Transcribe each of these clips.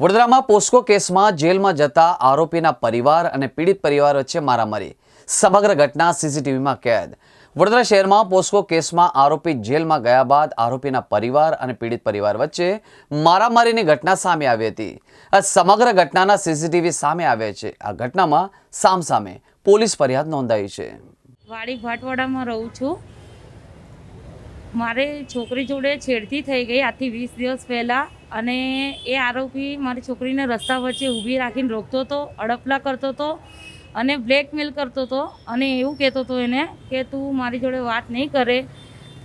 વડોદરામાં પોસ્કો કેસમાં જેલમાં જતા આરોપીના પરિવાર અને પીડિત પરિવાર વચ્ચે મારામારી. સમગ્ર ઘટના સીસીટીવીમાં કેદ. વડોદરા શહેરમાં પોસ્કો કેસમાં આરોપી જેલમાં ગયા બાદ આરોપીના પરિવાર અને પીડિત પરિવાર વચ્ચે મારામારીની ઘટના સામે આવી હતી. આ સમગ્ર ઘટનાના સીસીટીવી સામે આવ્યા છે. આ ઘટનામાં સામસામે પોલીસ ફરિયાદ નોંધાઈ છે. વાડી ભાટવાડામાં રહું છું. મારે છોકરી જોડે છેડતી થઈ ગઈ. આથી વીસ દિવસ પહેલાં અને એ આરોપી મારી છોકરીને રસ્તા વચ્ચે ઊભી રાખીને રોકતો હતો, અડપલા કરતો હતો અને બ્લેકમેલ કરતો હતો અને એવું કહેતો હતો એને કે તું મારી જોડે વાત નહીં કરે,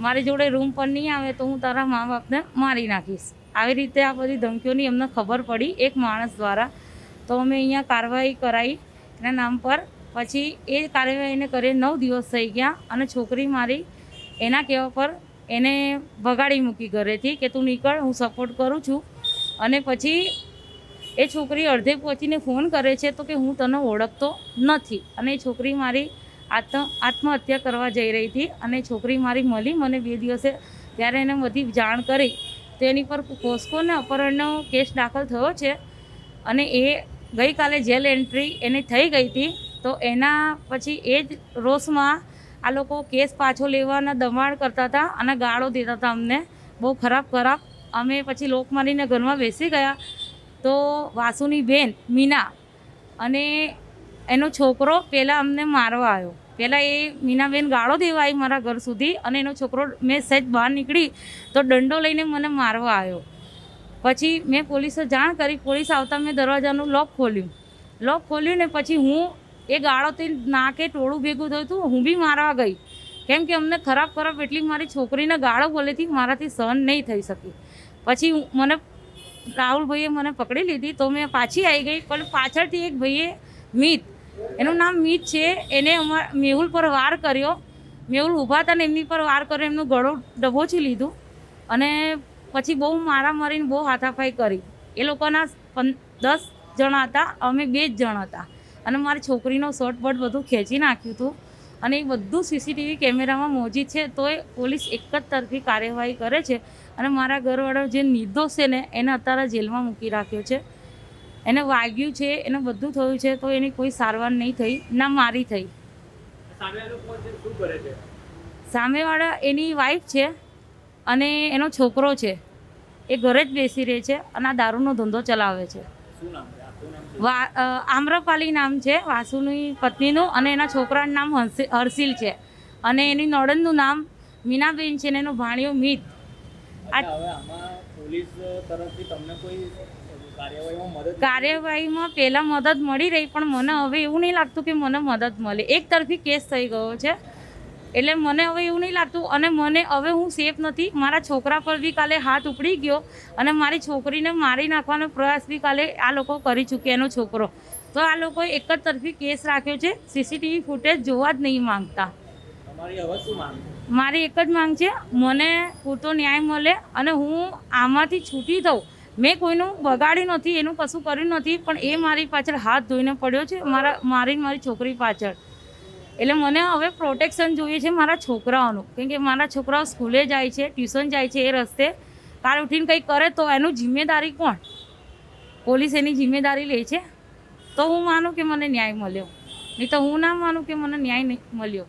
મારી જોડે રૂમ પર નહીં આવે તો હું તારા મા બાપને મારી નાખીશ. આવી રીતે આ બધી ધમકીઓની અમને ખબર પડી એક માણસ દ્વારા. તો અમે અહીંયા કાર્યવાહી કરાવી એના નામ પર પછી એ કાર્યવાહીને કરે નવ દિવસ થઈ ગયા અને છોકરી મારી એના કહેવા પર એને ભગાડી મૂકી ઘરેથી કે તું નીકળ, હું સપોર્ટ કરું છું. અને પછી એ છોકરી અડધે પહોંચીને ફોન કરે છે તો કે હું તને ઓળખતો નથી. અને એ છોકરી મારી આત્મ, આત્મહત્યા કરવા જઈ રહી હતી અને છોકરી મારી મળી મને બે દિવસે ત્યારે એને બધી જાણ કરી. તો એની પર પોસ્કોને અપહરણનો કેસ દાખલ થયો છે. અને એ ગઈકાલે જેલ એન્ટ્રી એની થઈ ગઈ હતી. તો એના પછી એ જ રોષમાં આ લોકો કેસ પાછો લેવાના દબાણ કરતા હતા અને ગાળો દેતા હતા અમને. બહુ ખરાબ ખરાબ. અમે પછી લોકમારીને ઘરમાં બેસી ગયા તો વાસુની બેન મીના અને એનો છોકરો પહેલાં અમને મારવા આવ્યો. પહેલાં એ મીનાબેન ગાળો દેવા આવી મારા ઘર સુધી અને એનો છોકરો મેં સહેજ બહાર નીકળી તો દંડો લઈને મને મારવા આવ્યો. પછી મેં પોલીસે જાણ કરી. પોલીસ આવતા મેં દરવાજાનું લોક ખોલ્યું. લોક ખોલ્યું ને પછી હું એ ગાળોથી નાકે ટોળું ભેગું થયું હતું હું બી મારવા ગઈ. કેમ કે અમને ખરાબ ખરાબ એટલી મારી છોકરીને ગાળો બોલેથી મારાથી સહન નહીં થઈ શકી. પછી મને રાહુલભાઈએ મને પકડી લીધી તો મેં પાછી આવી ગઈ, પણ પાછળથી એક ભાઈએ મિત, એનું નામ મિત છે, એને અમારા મેહુલ પર વાર કર્યો. મેહુલ ઊભા હતા ને એમની પર વાર કર્યો, એમનું ગળો ડબોચી લીધું. અને પછી બહુ મારા મારીને બહુ હાથાફાઈ કરી. એ લોકોના પંદ, દસ જણા હતા, અમે બે જ જણ હતા. અને મારી છોકરીનો શર્ટ બટ બધું ખેંચી નાખ્યું હતું. અને એ બધું સીસીટીવી કેમેરામાં મોજી છે તો એ પોલીસ એક જ તરફી કાર્યવાહી કરે છે. અને મારા ઘરવાળો જે નિર્દોષ છે ને એને અત્યારે જેલમાં મૂકી રાખ્યો છે. એને વાગ્યું છે એને બધું થયું છે તો એની કોઈ સારવાર નહીં થઈ ના મારી થઈ. સામેવાળા એની વાઈફ છે અને એનો છોકરો છે. એ ઘરે જ બેસી રહે છે અને આ દારૂનો ધંધો ચલાવે છે. શું અ, આમ્રપાલી નામ છે વાસુની પત્નીનું અને એના છોકરાનું નામ હર્ષિલ છે. અને એની નોડનનું નામ મીનાબેન છે અને એનો ભાણિયો મિત. કાર્યવાહીમાં પહેલાં મદદ મળી રહી પણ મને હવે એવું નહીં લાગતું કે મને મદદ મળે. એક તરફી કેસ થઈ ગયો છે. એટલે મને હવે એવું નહીં લાગતું અને મને હવે હું સેફ નથી. મારા છોકરા પર બી કાલે હાથ ઉપડી ગયો અને મારી છોકરીને મારી નાખવાનો પ્રયાસ બી કાલે આ લોકો કરી ચૂક્યા એનો છોકરો. તો આ લોકોએ એક જ તરફી કેસ રાખ્યો છે. સીસીટીવી ફૂટેજ જોવા જ નહીં માંગતા? મારી એક જ માંગ છે. મને પૂરતો ન્યાય મળે અને હું આમાંથી છૂટી થઉં. મેં કોઈનું બગાડ્યું નથી એનું કશું કર્યું નથી પણ એ મારી પાછળ હાથ ધોઈને પડ્યો છે. મારા મારી મારી છોકરી પાછળ. એટલે મને હવે પ્રોટેક્શન જોઈએ છે મારા છોકરાઓનું. કેમ કે મારા છોકરાઓ સ્કૂલે જાય છે, ટ્યુશન જાય છે એ રસ્તે. કાલ ઉઠીને કંઈક કરે તો એનું જિમ્મેદારી કોણ? પોલીસ એની જિમ્મેદારી લે છે. તો હું માનું કે મને ન્યાય મળ્યો. નહીં તો હું ના માનું કે મને ન્યાય નહીં મળ્યો.